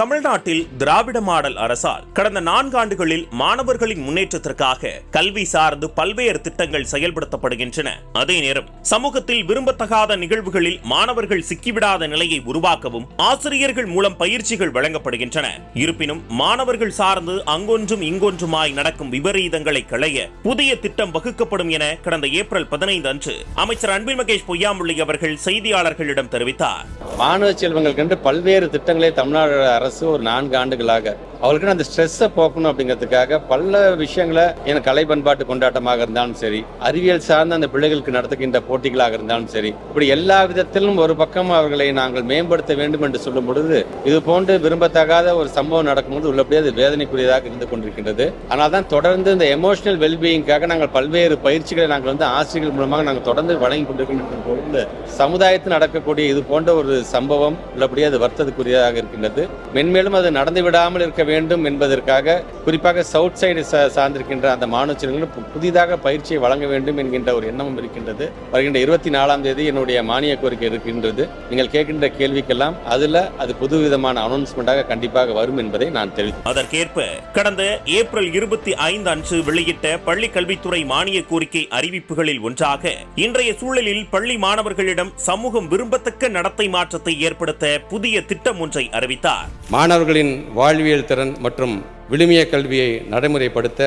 தமிழ்நாட்டில் திராவிட மாடல் அரசால் கடந்த நான்காண்டுகளில் மாணவர்களின் முன்னேற்றத்திற்காக கல்வி சார்ந்து பல்வேறு திட்டங்கள் செயல்படுத்தப்படுகின்றன. அதே நேரம் சமூகத்தில் விரும்பத்தகாத நிகழ்வுகளில் மாணவர்கள் சிக்கிவிடாத நிலையை உருவாக்கவும் ஆசிரியர்கள் மூலம் பயிற்சிகள் வழங்கப்படுகின்றன. இருப்பினும் மாணவர்கள் சார்ந்து அங்கொன்றும் இங்கொன்றுமாய் நடக்கும் விபரீதங்களை களைய புதிய திட்டம் வகுக்கப்படும் என கடந்த ஏப்ரல் பதினைந்து அன்று அமைச்சர் அன்பில் மகேஷ் பொய்யாமொழி அவர்கள் செய்தியாளர்களிடம் தெரிவித்தார். மாணவ செல்வங்களுக்கு பல்வேறு திட்டங்களை தமிழ்நாடு அரசு ஒரு நான்கு ஆண்டுகளாக அவளுக்கு அந்த ஸ்ட்ரெஸ்ஸை போக்கணும் அப்படிங்கிறதுக்காக பல விஷயங்களை என கலை பண்பாட்டு கொண்டாட்டமாக இருந்தாலும் சரி அறிவியல் சார்ந்த அந்த பிள்ளைகளுக்கு நடத்துகின்ற போட்டிகளாக இருந்தாலும் சரி இப்படி எல்லா விதத்திலும் ஒரு பக்கம் அவர்களை நாங்கள் மேம்படுத்த வேண்டும் என்று சொல்லும் பொழுது இது போன்று விரும்பத்தகாத ஒரு சம்பவம் நடக்கும்போது உள்ளபடியே அது வேதனைக்குரியதாக இருந்து கொண்டிருக்கின்றது. ஆனால் தான் தொடர்ந்து இந்த எமோஷனல் வெல்பீயிங்காக நாங்கள் பல்வேறு பயிற்சிகளை நாங்கள் வந்து ஆசிரியர்கள் மூலமாக நாங்கள் தொடர்ந்து வழங்கி கொண்டிருக்கின்ற பொழுது சமுதாயத்தில் நடக்கக்கூடிய இது போன்ற ஒரு சம்பவம் உள்ளபடியே அது வருத்தத்துக்குரியதாக இருக்கின்றது. மென்மேலும் அது நடந்து விடாமல் இருக்க வேண்டும் என்பதற்காக குறிப்பாக சவுத் சைடு சார்ந்திருக்கின்ற அந்த மாணவ செல்வங்களுக்கு பு- புதிதாக பயிற்சியை வழங்க வேண்டும் என்கின்ற ஒரு எண்ணமும் இருக்கின்றது. வருகின்ற இருபத்தி நாலாம் தேதி என்னுடைய மானிய கோரிக்கை இருக்கின்றது. நீங்கள் கேட்கின்ற கேள்விக்கெல்லாம் அதுல அது புது விதமான அனௌன்ஸ்மெண்டாக கண்டிப்பாக வரும் என்பதை நான் தெரிவித்து அதற்கேற்ப கடந்த ஏப்ரல் இருபத்தி ஐந்து அன்று வெளியிட்ட பள்ளி கல்வித்துறை மானிய கோரிக்கை அறிவிப்புகளில் ஒன்றாக இன்றைய சூழலில் பள்ளி மாணவர்களிடம் சமூகம் விரும்பத்தக்க நடத்தை மாற்றத்தை ஏற்படுத்த புதிய திட்டம் ஒன்றை அறிவித்தார். மாணவர்களின் வாழ்வியல் திறன் மற்றும் விழுமிய கல்வியை நடைமுறைப்படுத்த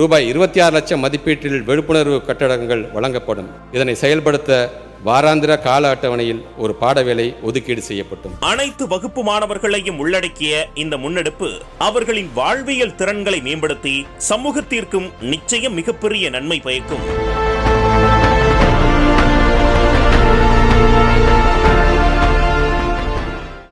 ரூபாய் இருபத்தி ஆறு லட்சம் மதிப்பீட்டில் விழிப்புணர்வு கட்டடங்கள் வழங்கப்படும். இதனை செயல்படுத்த வாராந்திர கால அட்டவணையில் ஒரு பாடவேளை ஒதுக்கீடு செய்யப்படும் அனைத்து வகுப்பு மாணவர்களையும் உள்ளடக்கிய இந்த முன்னெடுப்பு அவர்களின் வாழ்வியல் திறன்களை மேம்படுத்தி சமூகத்திற்கும் நிச்சயம் மிகப்பெரிய நன்மை பயக்கும்.